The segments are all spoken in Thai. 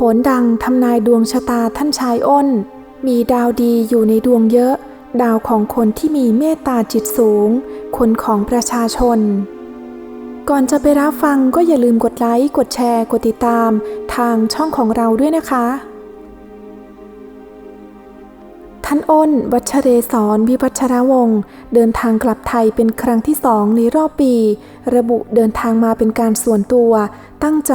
หนดังทำนายดวงชะตาท่านชายอ้น มีดาวดีอยู่ในดวงเยอะ ดาวของคนที่มีเมตตาจิตสูง คนของประชาชน ก่อนจะไปรับฟังก็อย่าลืมกดไลค์ กดแชร์ กดติดตาม ทางช่องของเราด้วยนะคะ ท่านอ้น วัชเรศรวิวัชรวงศ์เดินทางกลับไทยเป็นครั้งที่สองในรอบปี ระบุเดินทางมาเป็นการส่วนตัว ตั้งใจ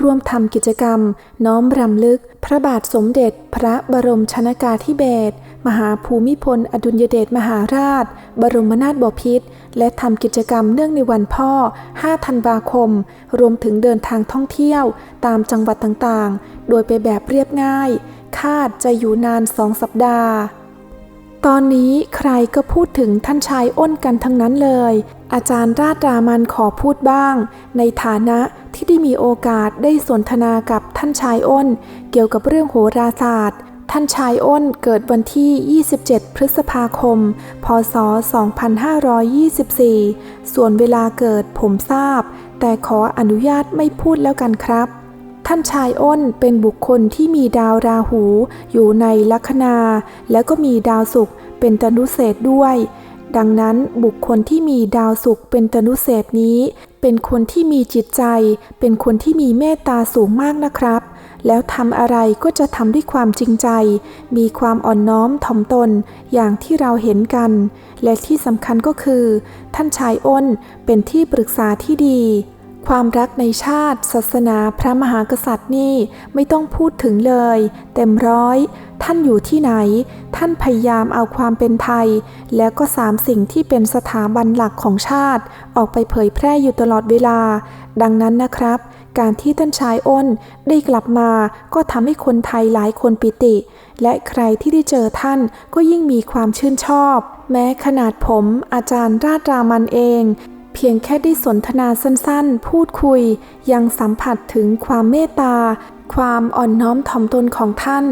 ร่วมทำกิจกรรม น้อมรำลึก พระบาทสมเด็จ พระบรมชนากาธิเบศรมหาภูมิพล อดุลยเดชมหาราช บรมนาถบพิตรและทำกิจกรรมเนื่องในวันพ่อ 5 ธันวาคม รวมถึงเดินทางท่องเที่ยว ตามจังหวัดต่างๆ โดยไปแบบเรียบง่าย คาดจะอยู่นานสองสัปดาห์ ตอนนี้ใครก็พูดถึงท่านชายอ้นกันทั้งนั้นเลย อาจารย์ราตรามันขอพูดบ้าง ในฐานะที่ได้มีโอกาสได้สนทนากับท่านชายอ้น เกี่ยวกับเรื่องโหราศาสตร์ท่านชายอ้นเกิดวันที่ 27 พฤษภาคม พศ 2524 ส่วนเวลาเกิดผมทราบ แต่ขออนุญาตไม่พูดแล้วกันครับ ท่านชายอ้นเป็นบุคคลที่มีดาวราหู อยู่ในลัคนา แล้วก็มีดาวศุกร์เป็นตนุเศษด้วย ดังนั้นบุคคลที่มีดาวศุกร์เป็นตนุเศษนี้ เป็นคนที่มีจิตใจ เป็นคนที่มีเมตตาสูงมากนะครับ แล้วทำอะไรก็จะทำด้วยความจริงใจ มีความอ่อนน้อมถ่อมตนอย่างที่เราเห็นกัน และที่สำคัญก็คือ ท่านชายอ้นเป็นที่ปรึกษาที่ดี ความรักในชาติ ศาสนาพระมหากษัตริย์นี่ไม่ต้องพูดถึงเลย เต็มร้อย ท่านอยู่ที่ไหน ท่านพยายามเอาความเป็นไทย แล้วก็สามสิ่งที่เป็นสถาบันหลักของชาติ ออกไปเผยแพร่อยู่ตลอดเวลา ดังนั้นนะครับ การที่ท่านชายอ้นได้กลับมาก็ทำให้คนไทยหลายคนปิติ และใครที่ได้เจอท่านก็ยิ่งมีความชื่นชอบ แม้ขนาดผมอาจารย์ราตรามันเอง เพียงแค่ได้สนทนาสั้นๆ พูดคุย ยังสัมผัสถึงความเมตตา ความอ่อนน้อมถ่อมตนของท่าน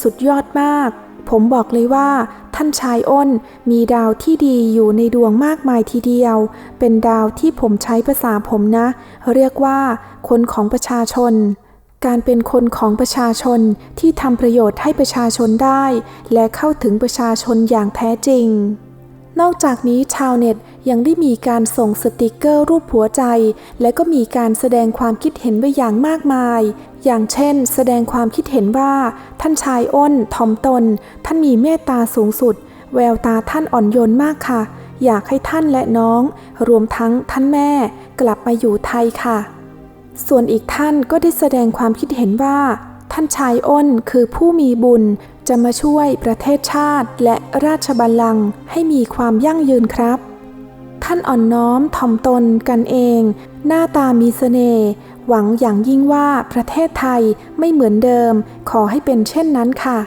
สุดยอดมาก ผมบอกเลยว่า ท่านชายอ้นมีดาวที่ดีอยู่ในดวงมากมายทีเดียว เป็นดาวที่ผมใช้ภาษาผมนะ เรียกว่า คนของประชาชนการเป็นคนของประชาชนที่ทำประโยชน์ให้ประชาชนได้ และเข้าถึงประชาชนอย่างแท้จริง นอกจากนี้ชาวเน็ต ยังได้มีการส่งสติกเกอร์รูปหัวใจ และก็มีการแสดงความคิดเห็นไว้อย่างมากมาย อย่างเช่น แสดงความคิดเห็นว่า ท่านชายอ้นถ่อมตน ท่านมีเมตตาสูงสุด แววตาท่านอ่อนโยนมากค่ะ อยากให้ท่านและน้อง รวมทั้งท่านแม่ กลับมาอยู่ไทยค่ะ ส่วนอีกท่านก็ได้แสดงความคิดเห็นว่า ท่านชายอ้นคือผู้มีบุญจะมาช่วยประเทศชาติและราชบัลลังก์ให้มีความยั่งยืนครับ ท่านอ่อนน้อมถ่อมตนกันเอง หน้าตามีเสน่ห์หวังอย่างยิ่งว่าประเทศไทยไม่เหมือนเดิม ขอให้เป็นเช่นนั้นค่ะ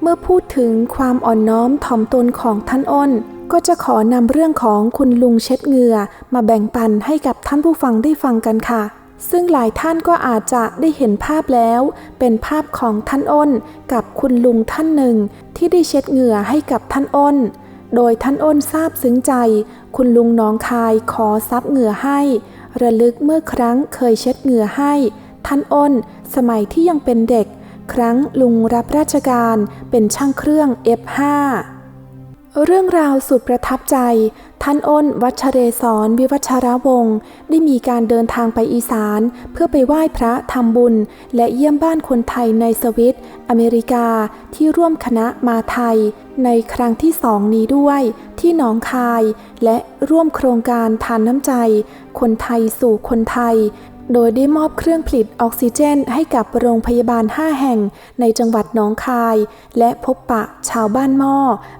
เมื่อพูดถึงความอ่อนน้อมถ่อมตนของท่านอ้น ก็จะขอนำเรื่องของคุณลุงเช็ดเหงื่อ มาแบ่งปันให้กับท่านผู้ฟังได้ฟังกันค่ะ ซึ่งหลายท่านก็อาจจะได้เห็นภาพแล้ว เป็นภาพของท่านอ้น กับคุณลุงท่านหนึ่ง ที่ได้เช็ดเหงื่อให้กับท่านอ้น โดยท่านอ้นทราบซึ้งใจ คุณลุงน้องคายขอซับเหงื่อให้ ระลึกเมื่อครั้งเคยเช็ดเหงื่อให้ ท่านอ้น สมัยที่ยังเป็นเด็ก ครั้งลุงรับราชการเป็นช่างเครื่อง F5 เรื่องราวสุดประทับใจ ท่านอ้น วัชเรศรวิวัชรวงศ์ได้มีการเดินทางไปอีสาน เพื่อไปไหว้พระทำบุญ และเยี่ยมบ้านคนไทยในสวิต อเมริกาที่ร่วมคณะมาไทย ในครั้งที่สองนี้ด้วย ที่หนองคาย และร่วมโครงการทานน้ำใจ คนไทยสู่คนไทย โดยได้มอบเครื่องผลิตออกซิเจน ให้กับโรงพยาบาล 5 แห่งในจังหวัดหนองคาย และพบปะชาวบ้านหม้อ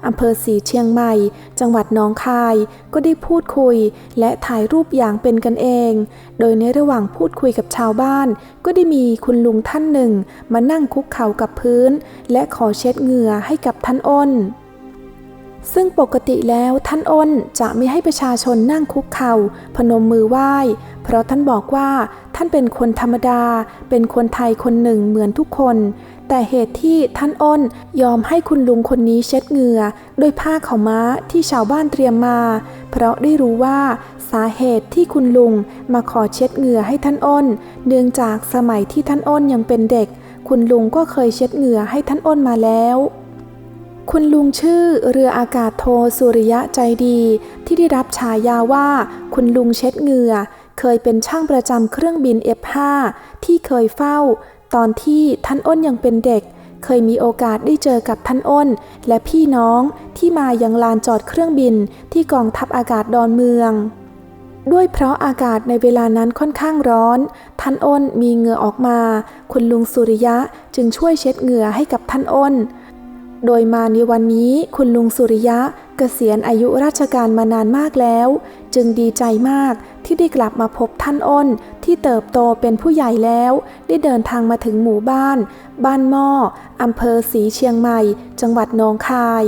อำเภอสีเชียงใหม่ จังหวัดหนองคาย ก็ได้พูดคุย และถ่ายรูปอย่างเป็นกันเอง โดยในระหว่างพูดคุยกับชาวบ้าน ก็ได้มีคุณลุงท่านหนึ่ง มานั่งคุกเข่ากับพื้น และขอเช็ดเหงื่อให้กับท่านอ้น ซึ่งปกติแล้วท่านอ้นจะไม่ให้ประชาชนนั่งคุกเข่าพนมมือไหว้ เพราะท่านบอกว่าท่านเป็นคนธรรมดา เป็นคนไทยคนหนึ่งเหมือนทุกคน แต่เหตุที่ท่านอ้นยอมให้คุณลุงคนนี้เช็ดเหงื่อด้วยผ้าขาวม้าที่ชาวบ้านเตรียมมา เพราะได้รู้ว่าสาเหตุที่คุณลุงมาขอเช็ดเหงื่อให้ท่านอ้น เนื่องจากสมัยที่ท่านอ้นยังเป็นเด็ก คุณลุงก็เคยเช็ดเหงื่อให้ท่านอ้นมาแล้ว คุณลุงชื่อเรืออากาศโทสุริยะใจดี ที่ได้รับฉายาว่า คุณลุงเช็ดเหงื่อ เคยเป็นช่างประจำเครื่องบิน F5 ที่เคยเฝ้า ตอนที่ท่านอ้นยังเป็นเด็ก เคยมีโอกาสได้เจอกับท่านอ้น และพี่น้องที่มายังลานจอดเครื่องบินที่กองทัพอากาศดอนเมือง ด้วยเพราะอากาศในเวลานั้นค่อนข้างร้อน ท่านอ้นมีเหงื่อออกมา คุณลุงสุริยะจึงช่วยเช็ดเหงื่อให้กับท่านอ้น โดยมาในวันนี้คุณลุงสุริยะเกษียณอายุราชการมานานมากแล้ว จึงดีใจมากที่ได้กลับมาพบท่านอ้น ที่เติบโตเป็นผู้ใหญ่แล้ว ได้เดินทางมาถึงหมู่บ้าน บ้านหม้ออำเภอศรีเชียงใหม่ จังหวัดหนองคาย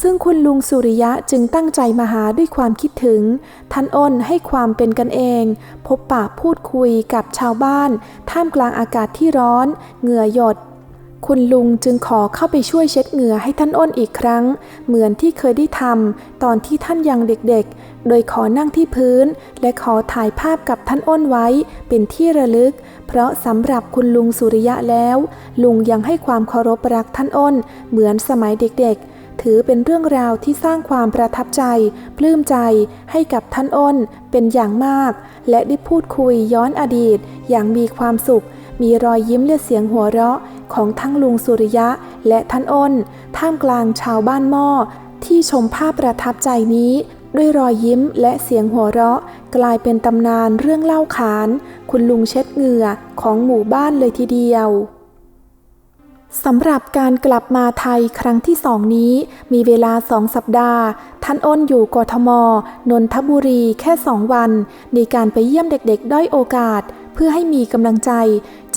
ซึ่งคุณลุงสุริยะจึงตั้งใจมาหาด้วยความคิดถึง ท่านอ้นให้ความเป็นกันเอง พบปะพูดคุยกับชาวบ้าน ท่ามกลางอากาศที่ร้อน เหงื่อหยด คุณลุงจึงขอเข้าไปช่วยเช็ดเหงื่อให้ท่านอ้นอีกครั้ง เหมือนที่เคยได้ทำตอนที่ท่านยังเด็กๆ โดยขอนั่งที่พื้น และขอถ่ายภาพกับท่านอ้นไว้เป็นที่ระลึก เพราะสำหรับคุณลุงสุริยะแล้ว ลุงยังให้ความเคารพรักท่านอ้น เหมือนสมัยเด็กๆถือเป็นเรื่องราวที่สร้างความประทับใจ ปลื้มใจให้กับท่านอ้นเป็นอย่างมาก และได้พูดคุยย้อนอดีต อย่างมีความสุข มีรอยยิ้มและเสียงหัวเราะ ของทั้งลุงสุริยะและท่านอ้น ท่ามกลางชาวบ้านหม้อ ที่ชมภาพประทับใจนี้ ด้วยรอยยิ้มและเสียงหัวเราะ กลายเป็นตำนานเรื่องเล่าขาน คุณลุงเช็ดเหงื่อของหมู่บ้านเลยทีเดียวสำหรับการกลับมาไทยครั้งที่สองนี้ มีเวลาสองสัปดาห์ ท่านอ้นอยู่กทม นนทบุรีแค่สองวัน ในการไปเยี่ยมเด็กๆ ด้อยโอกาส เพื่อให้มีกำลังใจ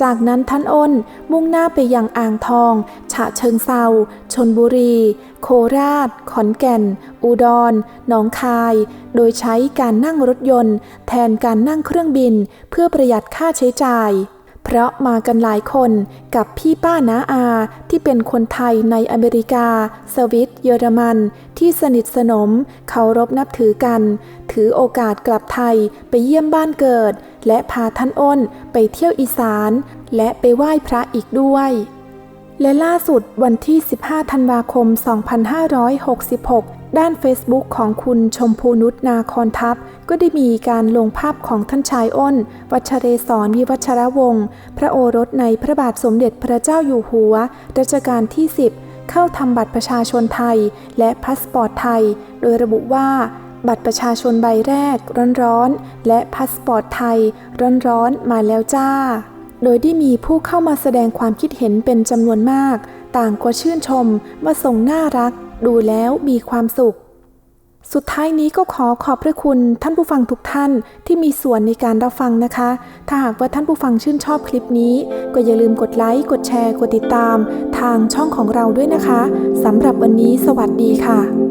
จากนั้นท่านอ้นมุ่งหน้าไปยังอ่างทอง ฉะเชิงเซาชนบุรี โคราช ขอนแก่น อุดร หนองคาย โดยใช้การนั่งรถยนต์ แทนการนั่งเครื่องบิน เพื่อประหยัดค่าใช้จ่ายเพราะมากันหลายคนกับพี่ป้าน้าอา ที่เป็นคนไทยในอเมริกา สวิต เยอรมัน ที่สนิทสนมเคารพนับถือกัน ถือโอกาสกลับไทยไปเยี่ยมบ้านเกิด และพาท่านอ้นไปเที่ยวอีสาน และไปไหว้พระอีกด้วย และล่าสุดวันที่ 15 ธันวาคม 2566 ด้าน Facebook ของคุณชมพูนุชนาคอนทัพ ก็ได้มีการลงภาพของท่านชายอ้น วัชเรศรวิวัชรวงศ์พระโอรสในพระบาทสมเด็จพระเจ้าอยู่หัวรัชกาลที่ 10 เข้าทำบัตรประชาชนไทย และพาสปอร์ตไทย โดยระบุว่า บัตรประชาชนใบแรกร้อนๆ และพาสปอร์ตไทยร้อนๆ มาแล้วจ้า โดยได้มีผู้เข้ามาแสดงความคิดเห็นเป็นจำนวนมาก ต่างก็ชื่นชมว่าทรงน่ารัก ดูแล้วมีความสุข สุดท้ายนี้ก็ขอขอบพระคุณท่านผู้ฟังทุกท่านที่มีส่วนในการรับฟังนะคะ ถ้าหากว่าท่านผู้ฟังชื่นชอบคลิปนี้ ก็อย่าลืมกดไลค์ กดแชร์ กดติดตาม ทางช่องของเราด้วยนะคะสำหรับวันนี้สวัสดีค่ะ